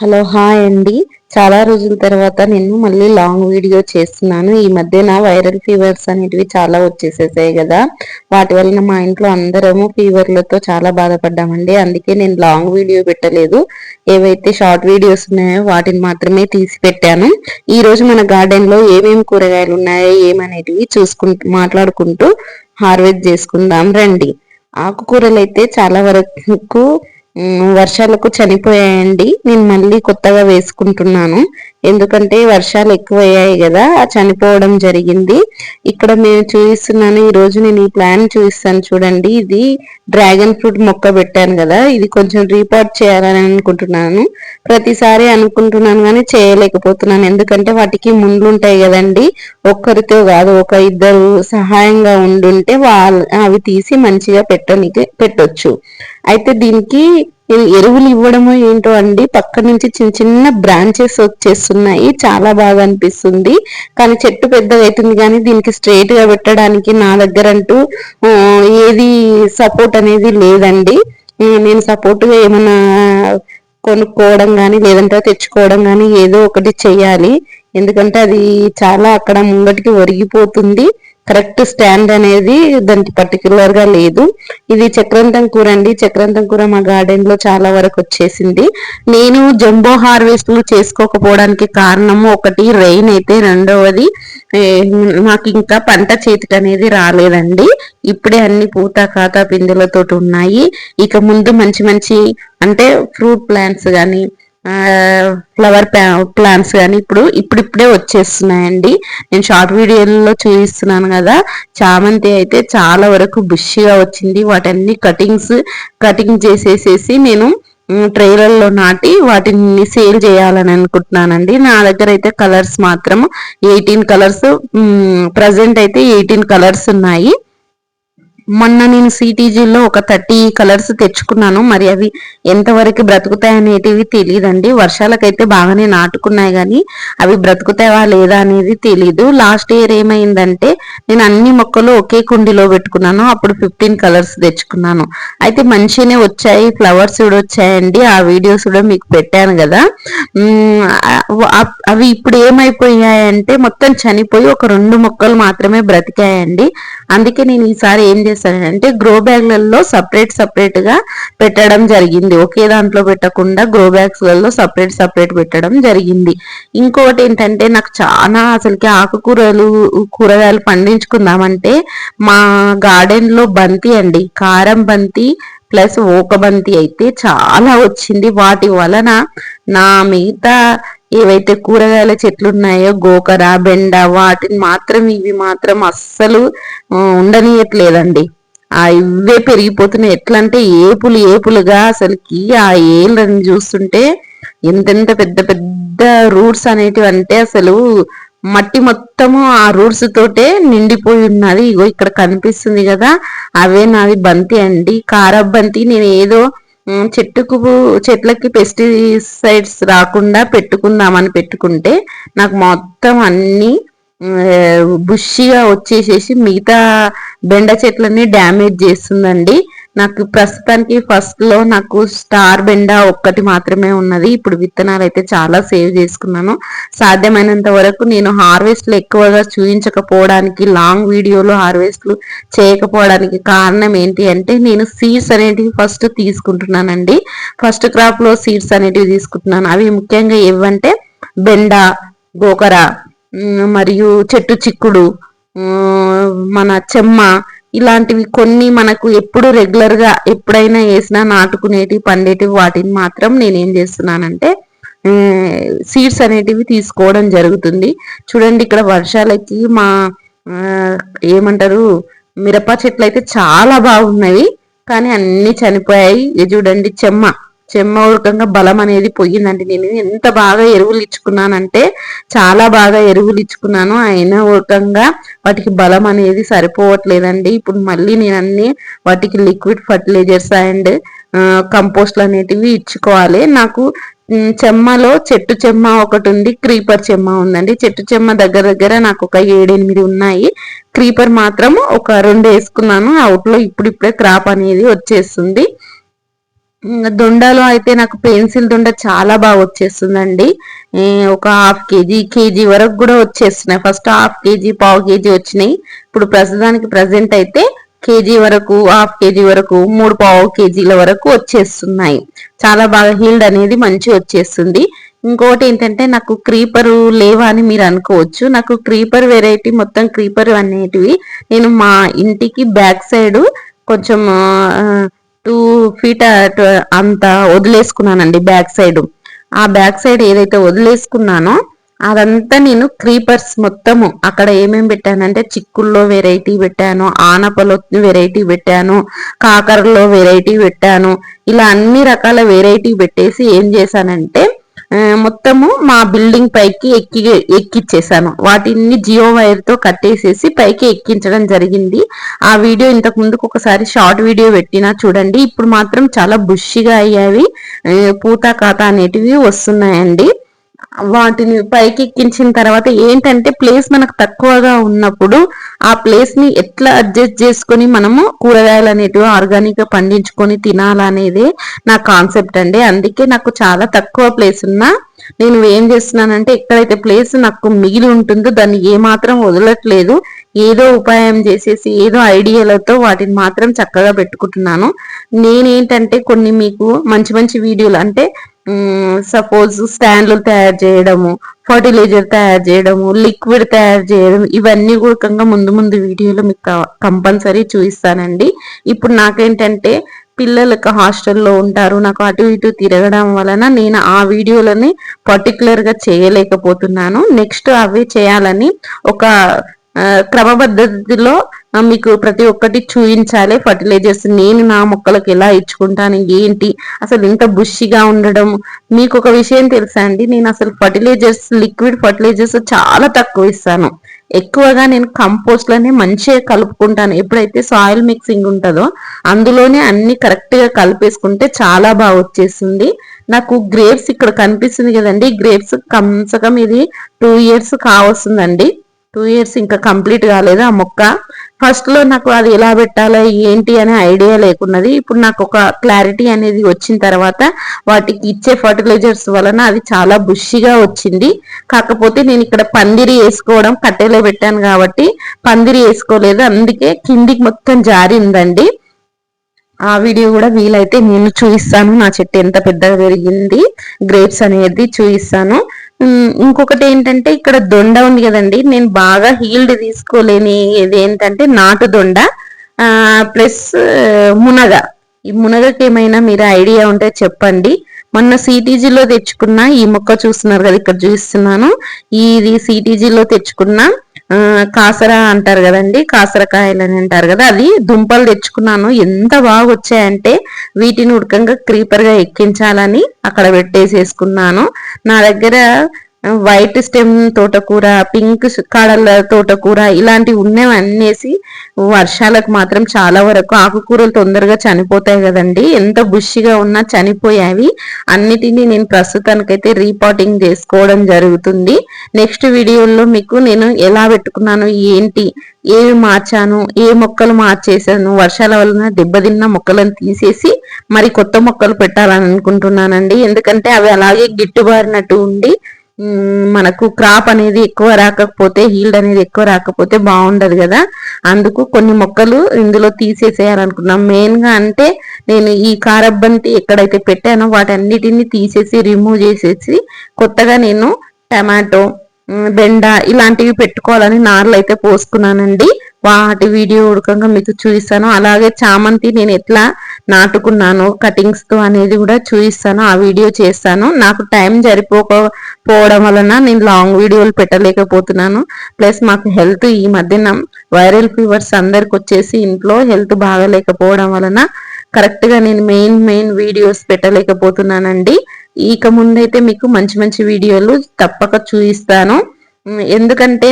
Hello hi అండి. చాలా రోజుల తర్వాత నేను మళ్ళీ లాంగ్ వీడియో చేస్తున్నాను. ఈ మధ్యన వైరల్ ఫీవర్స్ అనేటివి చాలా వచ్చేసేసాయి కదా. వాటి వలన మా ఇంట్లో అందరము ఫీవర్లతో చాలా బాధపడ్డామండి. అందుకే నేను లాంగ్ వీడియో పెట్టలేదు. ఏవైతే షార్ట్ వీడియోస్ ఉన్నాయో వాటిని మాత్రమే తీసి పెట్టాను ఈ రోజు మన గార్డెన్లో ఏమేమి కూరగాయలు ఉన్నాయో ఏమనేటివి చూసుకుంటూ మాట్లాడుకుంటూ హార్వెస్ట్ చేసుకుందాం రండి. ఆకుకూరలు అయితే చాలా వరకు వర్షాలకు చనిపోయాయండి. నేను మళ్ళీ కొత్తగా వేసుకుంటున్నాను. ఎందుకంటే వర్షాలు ఎక్కువయ్యాయి కదా చనిపోవడం జరిగింది. ఇక్కడ మేము చూపిస్తున్నాను ఈ రోజు నేను ఈ ప్లాన్ చూపిస్తాను చూడండి. ఇది డ్రాగన్ ఫ్రూట్ మొక్క పెట్టాను కదా ఇది కొంచెం రీపార్ట్ చేయాలని అనుకుంటున్నాను. ప్రతిసారి అనుకుంటున్నాను కానీ చేయలేకపోతున్నాను. ఎందుకంటే వాటికి ముండ్లు ఉంటాయి కదండి ఒక్కరితో కాదు ఒక ఇద్దరు సహాయంగా ఉండుంటే వాళ్ళు అవి తీసి మంచిగా పెట్టనికి పెట్టొచ్చు. అయితే దీనికి ఎరువులు ఇవ్వడము ఏంటో అండి పక్క నుంచి చిన్న చిన్న బ్రాంచెస్ వచ్చేస్తున్నాయి చాలా బాగా అనిపిస్తుంది. కానీ చెట్టు పెద్దగా అవుతుంది కానీ దీనికి స్ట్రైట్గా పెట్టడానికి నా దగ్గర అంటూ ఏది సపోర్ట్ అనేది లేదండి. నేను సపోర్ట్గా ఏమన్నా కొనుక్కోవడం కానీ లేదంటే తెచ్చుకోవడం కానీ ఏదో ఒకటి చెయ్యాలి ఎందుకంటే అది చాలా అక్కడ ముంగటికి ఒరిగిపోతుంది. కరెక్ట్ స్టాండ్ అనేది దానికి పర్టికులర్గా లేదు. ఇది చక్రంతం కూర అండి. చక్రంతం కూర మా గార్డెన్లో చాలా వరకు వచ్చేసింది. నేను జంబో హార్వెస్ట్లు చేసుకోకపోవడానికి కారణము ఒకటి రెయిన్ అయితే రెండవది నాకు ఇంకా పంట చేతికి అనేది రాలేదండి. ఇప్పుడే అన్ని పూత ఖాతా పిందులతో ఉన్నాయి. ఇక ముందు మంచి మంచి అంటే ఫ్రూట్ ప్లాంట్స్ కానీ ఫ్లవర్ ప్లాంట్స్ కానీ ఇప్పుడు ఇప్పుడిప్పుడే వచ్చేస్తున్నాయండి. నేను షార్ట్ వీడియోలో చూపిస్తున్నాను కదా చామంతి అయితే చాలా వరకు బుష్గా వచ్చింది. వాటన్ని కటింగ్స్ కటింగ్ చేసేసేసి నేను ట్రైలర్లో నాటి వాటిని సేల్ చేయాలని అనుకుంటున్నానండి. నా దగ్గర అయితే కలర్స్ మాత్రం ఎయిటీన్ కలర్స్ ప్రజెంట్ అయితే ఎయిటీన్ కలర్స్ ఉన్నాయి. మొన్న నేను సిటీజీలో ఒక థర్టీ కలర్స్ తెచ్చుకున్నాను. మరి అవి ఎంతవరకు బ్రతుకుతాయి అనేటివి తెలియదండి వర్షాలకైతే బాగానే నాటుకున్నాయి కానీ అవి బ్రతుకుతాయా లేదా అనేది తెలీదు. లాస్ట్ ఇయర్ ఏమైందంటే నేను అన్ని మొక్కలు ఒకే కుండీలో పెట్టుకున్నాను. అప్పుడు ఫిఫ్టీన్ కలర్స్ తెచ్చుకున్నాను. అయితే మంచిగానే వచ్చాయి. ఫ్లవర్స్ కూడా వచ్చాయండి. ఆ వీడియోస్ కూడా మీకు పెట్టాను కదా. అవి ఇప్పుడు ఏమైపోయాయంటే మొత్తం చనిపోయి ఒక రెండు మొక్కలు మాత్రమే బ్రతికాయండి. అందుకే నేను ఈసారి ఏం చేస్తాను అంటే గ్రో బ్యాగ్లలో సపరేట్ సపరేట్గా పెట్టడం జరిగింది. ఒకే దాంట్లో పెట్టకుండా గ్రో బ్యాగ్స్లలో సపరేట్ సపరేట్ పెట్టడం జరిగింది. ఇంకోటి ఏంటంటే నాకు చాలా అసలుకి ఆకుకూరలు కూరగాయలు పండించుకుందామంటే మా గార్డెన్లో బంతి అండి. కారం బంతి ప్లస్ ఓకబంతి అయితే చాలా వచ్చింది. వాటి వలన నా మిగతా ఏవైతే కూరగాయల చెట్లు ఉన్నాయో గోకర బెండ వాటిని మాత్రం ఇవి మాత్రం అస్సలు ఉండనీయట్లేదండి. ఆ ఇవే పెరిగిపోతున్నాయి. ఎట్లా అంటే ఏపులు ఏపులుగా అసలుకి ఆ ఏళ్ళని చూస్తుంటే ఎంతెంత పెద్ద పెద్ద రూట్స్ అనేటివి అంటే అసలు మట్టి మొత్తము ఆ రూట్స్ తోటే నిండిపోయి ఉన్నది. ఇగో ఇక్కడ కనిపిస్తుంది కదా అవే నాది బంతి అండి. కారబ్ బంతి నేను ఏదో చెట్టుకు చెట్లకి పెస్టిసైడ్స్ రాకుండా పెట్టుకుందామని పెట్టుకుంటే నాకు మొత్తం అన్నీ బుష్గా వచ్చేసేసి మిగతా బెండ చెట్లని డ్యామేజ్ చేస్తుందండి. నాకు ప్రస్తుతానికి ఫస్ట్లో నాకు స్టార్ బెండ ఒక్కటి మాత్రమే ఉన్నది. ఇప్పుడు విత్తనాలు అయితే చాలా సేవ్ చేసుకున్నాను. సాధ్యమైనంత వరకు నేను హార్వెస్ట్లు ఎక్కువగా చూపించకపోవడానికి లాంగ్ వీడియోలు హార్వెస్ట్లు చేయకపోవడానికి కారణం ఏంటి అంటే నేను సీడ్స్ అనేటివి ఫస్ట్ తీసుకుంటున్నానండి. ఫస్ట్ క్రాప్లో సీడ్స్ అనేటివి తీసుకుంటున్నాను. అవి ముఖ్యంగా ఏవంటే బెండ గోకర మరియు చెట్టు చిక్కుడు మన చెమ్మ ఇలాంటివి కొన్ని మనకు ఎప్పుడు రెగ్యులర్గా ఎప్పుడైనా వేసినా నాటుకునేటివి పండేటివి వాటిని మాత్రం నేనేం చేస్తున్నానంటే సీడ్స్ అనేటివి తీసుకోవడం జరుగుతుంది. చూడండి ఇక్కడ వర్షాలకి మా ఏమంటారు మిరప చెట్లు అయితే చాలా బాగున్నాయి. కానీ అన్ని చనిపోయాయి. చూడండి చెమ్మ. చెమ్మూలకంగా బలం అనేది పోయిందండి. నేను ఎంత బాగా ఎరువులు ఇచ్చుకున్నానంటే చాలా బాగా ఎరువులు ఇచ్చుకున్నాను. అయినా ఊరకంగా వాటికి బలం అనేది సరిపోవట్లేదండి. ఇప్పుడు మళ్ళీ నేను అన్ని వాటికి లిక్విడ్ ఫర్టిలైజర్స్ అండ్ కంపోస్ట్లు అనేటివి ఇచ్చుకోవాలి. నాకు చెమ్మలో చెట్టు చెమ్మ ఒకటి ఉంది. క్రీపర్ చెమ్మ ఉందండి. చెట్టు చెమ్మ దగ్గర దగ్గర నాకు ఒక ఏడెనిమిది ఉన్నాయి. క్రీపర్ మాత్రం ఒక రెండు వేసుకున్నాను. అవుట్లో ఇప్పుడిప్పుడే క్రాప్ అనేది వచ్చేస్తుంది. దొండలో అయితే నాకు పెన్సిల్ దొండ చాలా బాగా వచ్చేస్తుందండి. ఒక హాఫ్ కేజీ కేజీ వరకు కూడా వచ్చేస్తున్నాయి. ఫస్ట్ హాఫ్ కేజీ పావు కేజీ వచ్చినాయి. ఇప్పుడు ప్రస్తుతానికి ప్రజెంట్ అయితే కేజీ వరకు హాఫ్ కేజీ వరకు మూడు పావు కేజీల వరకు వచ్చేస్తున్నాయి. చాలా బాగా హీల్డ్ అనేది మంచి వచ్చేస్తుంది. ఇంకోటి ఏంటంటే నాకు క్రీపర్ లేవా అని మీరు అనుకోవచ్చు. నాకు క్రీపర్ వెరైటీ మొత్తం క్రీపర్ అనేటివి. నేను మా ఇంటికి బ్యాక్ సైడ్ కొంచెం టూ ఫీట్ అంత వదిలేసుకున్నానండి బ్యాక్ సైడ్. ఆ బ్యాక్ సైడ్ ఏదైతే వదిలేసుకున్నానో అదంతా నేను క్రీపర్స్ మొత్తము. అక్కడ ఏమేమి పెట్టానంటే చిక్కుల్లో వెరైటీ పెట్టాను ఆనపలో వెరైటీ పెట్టాను కాకరలో వెరైటీ పెట్టాను. ఇలా అన్ని రకాల వెరైటీ పెట్టేసి ఏం చేశానంటే మొత్తము మా బిల్డింగ్ పైకి ఎక్కి ఎక్కిచ్చేసాను. వాటిని జియో వైర్తో కట్టేసేసి పైకి ఎక్కించడం జరిగింది. ఆ వీడియో ఇంతకు ముందుకు ఒకసారి షార్ట్ వీడియో పెట్టినా చూడండి. ఇప్పుడు మాత్రం చాలా బుషిగా అయ్యావి పూత కాత అనేటివి వస్తున్నాయండి. వాటిని పైకి ఎక్కించిన తర్వాత ఏంటంటే ప్లేస్ మనకు తక్కువగా ఉన్నప్పుడు ఆ ప్లేస్ని ఎట్లా అడ్జస్ట్ చేసుకొని మనము కూరగాయలు అనేటివి ఆర్గానిక్గా పండించుకొని తినాలనేది నా కాన్సెప్ట్ అండి. అందుకే నాకు చాలా తక్కువ ప్లేస్ ఉన్నా నేను ఏం చేస్తున్నానంటే ఎక్కడైతే ప్లేస్ నాకు మిగిలి ఉంటుందో దాన్ని ఏ మాత్రం వదలట్లేదు. ఏదో ఉపాయం చేసేసి ఏదో ఐడియాలతో వాటిని మాత్రం చక్కగా పెట్టుకుంటున్నాను. నేనేంటంటే కొన్ని మీకు మంచి మంచి వీడియోలు అంటే సపోజ్ స్టాండ్లు తయారు చేయడము ఫర్టిలైజర్ తయారు చేయడము లిక్విడ్ తయారు చేయడం ఇవన్నీ కూడా ముందు ముందు వీడియోలో మీకు కంపల్సరీ చూపిస్తానండి. ఇప్పుడు నాకేంటంటే పిల్లలకు హాస్టల్లో ఉంటారు నాకు అటు ఇటు తిరగడం వలన నేను ఆ వీడియోలని పర్టికులర్గా చేయలేకపోతున్నాను. నెక్స్ట్ అవి చేయాలని ఒక క్రమపద్ధతిలో మీకు ప్రతి ఒక్కటి చూపించాలి ఫర్టిలైజర్స్ నేను నా మొక్కలకు ఎలా ఇచ్చుకుంటాను ఏంటి? అసలు ఇంత బుష్గా ఉండడం మీకు ఒక విషయం తెలుసా అండి? నేను అసలు ఫర్టిలైజర్స్ లిక్విడ్ ఫర్టిలైజర్స్ చాలా తక్కువ ఇస్తాను. ఎక్కువగా నేను కంపోస్ట్లోనే మంచిగా కలుపుకుంటాను. ఎప్పుడైతే సాయిల్ మిక్సింగ్ ఉంటుందో అందులోనే అన్ని కరెక్ట్గా కలిపేసుకుంటే చాలా బాగా వచ్చేస్తుంది. నాకు గ్రేప్స్ ఇక్కడ కనిపిస్తుంది కదండి. గ్రేప్స్ కమ్సకం ఇది టూ ఇయర్స్ కావస్తుందండి. టూ ఇయర్స్ ఇంకా కంప్లీట్ కాలేదు ఆ మొక్క? ఫస్ట్లో నాకు అది ఎలా పెట్టాలో ఏంటి అనే ఐడియా లేకున్నది. ఇప్పుడు నాకు ఒక క్లారిటీ అనేది వచ్చిన తర్వాత వాటికి ఇచ్చే ఫర్టిలైజర్స్ వలన అది చాలా బుష్గా వచ్చింది. కాకపోతే నేను ఇక్కడ పందిరి వేసుకోవడం కట్టెలో పెట్టాను కాబట్టి పందిరి వేసుకోలేదు. అందుకే కిందికి మొత్తం జారిందండి. ఆ వీడియో కూడా వీలైతే నేను చూపిస్తాను. నా చెట్టు ఎంత పెద్దగా పెరిగింది గ్రేప్స్ అనేది చూపిస్తాను. ఇంకొకటి ఏంటంటే ఇక్కడ దొండ ఉంది కదండి. నేను బాగా హీల్డ్ తీసుకోలేని ఇది ఏంటంటే నాటు దొండ. ప్లస్ మునగ. ఈ మునగకి ఏమైనా మీరు ఐడియా ఉంటే చెప్పండి. మొన్న సిటీజీలో తెచ్చుకున్న ఈ మొక్క చూస్తున్నారు కదా ఇక్కడ చూస్తున్నాను ఇది సిటీజీలో తెచ్చుకున్న కాసర అంటారు కదండి కాసరకాయలు అని అంటారు కదా అది దుంపలు తెచ్చుకున్నాను. ఎంత బాగా వచ్చాయంటే వీటిని ఉడకంగా క్రీపర్గా ఎక్కించాలని అక్కడ పెట్టేసేసుకున్నాను. నా దగ్గర వైట్ స్టెమ్ తోటకూర పింక్ కాడల తోటకూర ఇలాంటివి ఉన్నవి అన్నేసి వర్షాలకు మాత్రం చాలా వరకు ఆకుకూరలు తొందరగా చనిపోతాయి కదండి. ఎంత బుష్గా ఉన్నా చనిపోయావి. అన్నిటినీ నేను ప్రస్తుతానికైతే రీపాటింగ్ చేసుకోవడం జరుగుతుంది. నెక్స్ట్ వీడియోలో మీకు నేను ఎలా పెట్టుకున్నాను ఏంటి ఏమి మార్చాను ఏ మొక్కలు మార్చేసాను వర్షాల వలన దెబ్బతిన్న మొక్కలను తీసేసి మరి కొత్త మొక్కలు పెట్టాలని అనుకుంటున్నానండి. ఎందుకంటే అవి అలాగే గిట్టుబారినట్టు ఉండి మనకు క్రాప్ అనేది ఎక్కువ రాకపోతే హీల్డ్ అనేది ఎక్కువ రాకపోతే బాగుండదు కదా. అందుకు కొన్ని మొక్కలు ఇందులో తీసేసేయాలనుకున్నాం మెయిన్గా అంటే నేను ఈ కారబ్బంతి ఎక్కడైతే పెట్టానో వాటన్నిటిని తీసేసి రిమూవ్ చేసేసి కొత్తగా నేను టమాటో బెండ ఇలాంటివి పెట్టుకోవాలని నార్లు అయితే పోసుకున్నానండి. వాటి వీడియో ఉడకంగా మీకు చూపిస్తాను. అలాగే చామంతి నేను ఎట్లా నాటుకున్నాను కటింగ్స్తో అనేది కూడా చూపిస్తాను ఆ వీడియో చేస్తాను. నాకు టైం సరిపోకపోవడం వలన నేను లాంగ్ వీడియోలు పెట్టలేకపోతున్నాను. ప్లస్ మాకు హెల్త్ ఈ మధ్యన వైరల్ ఫీవర్స్ అందరికి వచ్చేసి ఇంట్లో హెల్త్ బాగలేకపోవడం వలన కరెక్ట్గా నేను మెయిన్ మెయిన్ వీడియోస్ పెట్టలేకపోతున్నానండి. ఇక ముందైతే మీకు మంచి మంచి వీడియోలు తప్పక చూపిస్తాను. ఎందుకంటే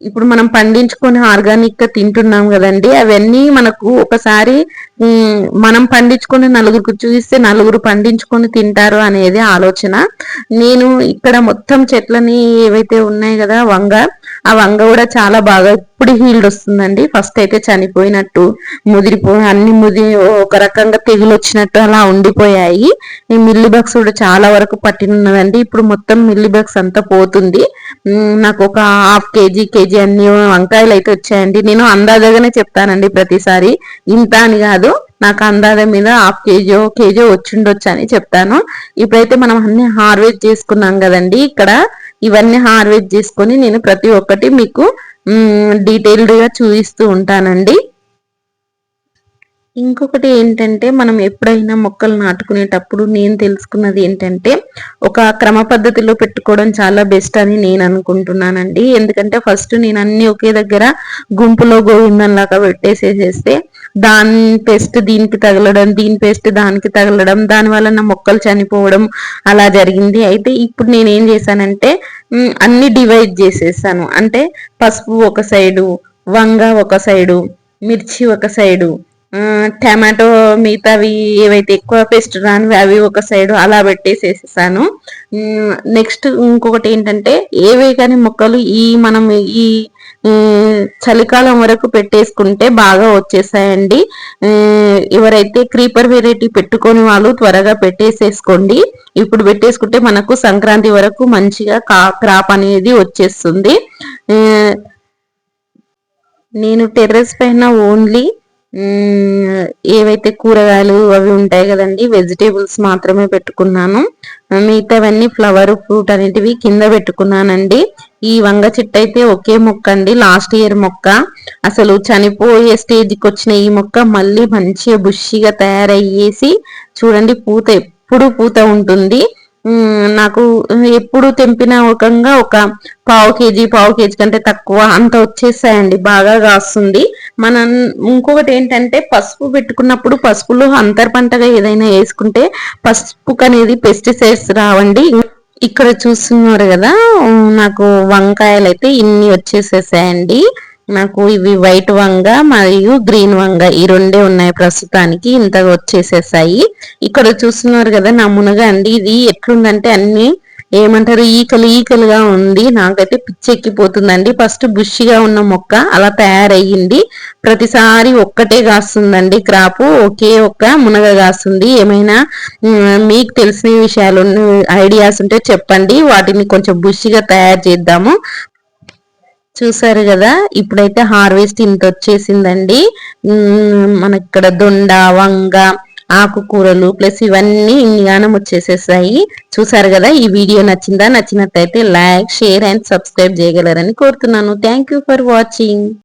ఇప్పుడు మనం పండించుకొని ఆర్గానిక్గా తింటున్నాం కదండి అవన్నీ మనకు ఒకసారి మనం పండించుకొని నలుగురికి చూపిస్తే నలుగురు పండించుకొని తింటారు అనేది ఆలోచన. నేను ఇక్కడ మొత్తం చెట్లని ఏవైతే ఉన్నాయి కదా వంగ ఆ వంగ కూడా చాలా బాగా ఇప్పుడు హీల్డ్ వస్తుందండి. ఫస్ట్ అయితే చనిపోయినట్టు ముదిరిపోయి అన్ని ముది ఒక రకంగా తెగులు వచ్చినట్టు అలా ఉండిపోయాయి. ఈ మిల్లీ బగ్స్ కూడా చాలా వరకు పట్టినదండి ఇప్పుడు మొత్తం మిల్లీ బగ్స్ అంతా పోతుంది. నాకు ఒక హాఫ్ కేజీ కేజీ అన్ని వంకాయలు అయితే వచ్చాయండి. నేను అందాజగానే చెప్తానండి ప్రతిసారి. ఇంత అని కాదు నాకు అందాజ మీద హాఫ్ కేజీ కేజీ వచ్చిండొచ్చు అని చెప్తాను. ఇప్పుడైతే మనం అన్ని హార్వెస్ట్ చేసుకున్నాం కదండి. ఇక్కడ ఇవన్నీ హార్వెస్ట్ చేసుకొని నేను ప్రతి ఒక్కటి మీకు డీటెయిల్డ్గా చూపిస్తూ ఉంటానండి. ఇంకొకటి ఏంటంటే మనం ఎప్పుడైనా మొక్కలు నాటుకునేటప్పుడు నేను తెలుసుకున్నది ఏంటంటే ఒక క్రమ పద్ధతిలో పెట్టుకోవడం చాలా బెస్ట్ అని నేను అనుకుంటున్నానండి. ఎందుకంటే ఫస్ట్ నేను అన్ని ఒకే దగ్గర గుంపులో గోవిందంలాగా పెట్టేసేసేస్తే దాని పెస్ట్ దీనికి తగలడం దీని పెస్ట్ దానికి తగలడం దాని వలన మొక్కలు చనిపోవడం అలా జరిగింది. అయితే ఇప్పుడు నేను ఏం చేశానంటే అన్ని డివైడ్ చేసేసాను. అంటే పసుపు ఒక సైడు వంగ ఒక సైడు మిర్చి ఒక సైడు టమాటో మిగతావి ఏవైతే ఎక్కువ పెస్ట్ రానివి అవి ఒక సైడ్ అలా పెట్టేసేసాను నెక్స్ట్ ఇంకొకటి ఏంటంటే ఏవే కానీ మొక్కలు ఈ మనం ఈ చలికాలం వరకు పెట్టేసుకుంటే బాగా వచ్చేసాయండి. ఎవరైతే క్రీపర్ వెరైటీ పెట్టుకొని వాళ్ళు త్వరగా పెట్టేసేసుకోండి. ఇప్పుడు పెట్టేసుకుంటే మనకు సంక్రాంతి వరకు మంచిగా క్రాప్ అనేది వచ్చేస్తుంది. నేను టెర్రస్ పైన ఓన్లీ ఏవైతే కూరగాయలు అవి ఉంటాయి కదండి వెజిటేబుల్స్ మాత్రమే పెట్టుకున్నాను. మిగతావన్నీ ఫ్లవర్ ఫ్రూట్ అనేటివి కింద పెట్టుకున్నానండి. ఈ వంగ చెట్టు అయితే ఒకే మొక్క అండి లాస్ట్ ఇయర్ మొక్క. అసలు చనిపోయే స్టేజ్కి వచ్చిన ఈ మొక్క మళ్ళీ మంచిగా బుష్గా తయారయ్యేసి చూడండి పూత ఎప్పుడు పూత ఉంటుంది. నాకు ఎప్పుడు తెంపిన ఒకంగా ఒక పావు కేజీ పావు కేజీ కంటే తక్కువ అంత వచ్చేసాయండి బాగా కాస్తుంది. మనం ఇంకొకటి ఏంటంటే పసుపు పెట్టుకున్నప్పుడు పసుపులో అంతర్ పంటగా ఏదైనా వేసుకుంటే పసుపుకు అనేది పెస్టిసైడ్స్ రావండి. ఇక్కడ చూస్తున్నారు కదా నాకు వంకాయలు అయితే ఇన్ని వచ్చేసేసాయండి. నాకు ఇవి వైట్ వంగ మరియు గ్రీన్ వంగ ఈ రెండే ఉన్నాయి ప్రస్తుతానికి. ఇంతగా వచ్చేసేసాయి. ఇక్కడ చూస్తున్నారు కదా నా మునగ అండి. ఇది ఎట్లుందంటే అన్ని ఏమంటారు ఈకలు ఈకలుగా ఉంది. నాకైతే పిచ్చెక్కిపోతుందండి ఫస్ట్ బుష్గా ఉన్న మొక్క అలా తయారయ్యింది. ప్రతిసారి ఒక్కటే కాస్తుందండి క్రాపు. ఒకే ఒక్క మునగ కాస్తుంది. ఏమైనా మీకు తెలిసిన విషయాలు ఐడియాస్ ఉంటే చెప్పండి. వాటిని కొంచెం బుష్గా తయారు చేద్దాము. చూసారు కదా? ఇప్పుడైతే హార్వెస్ట్ ఇంత వచ్చేసిందండి. మన ఇక్కడ దొండ వంగ ఆకుకూరలు ప్లస్ ఇవన్నీ ఇన్నిగానం వచ్చేసేసాయి. చూసారు కదా? ఈ వీడియో నచ్చిందా? నచ్చినట్టయితే లైక్ షేర్ అండ్ సబ్స్క్రైబ్ చేయగలరని కోరుతున్నాను. Thank for watching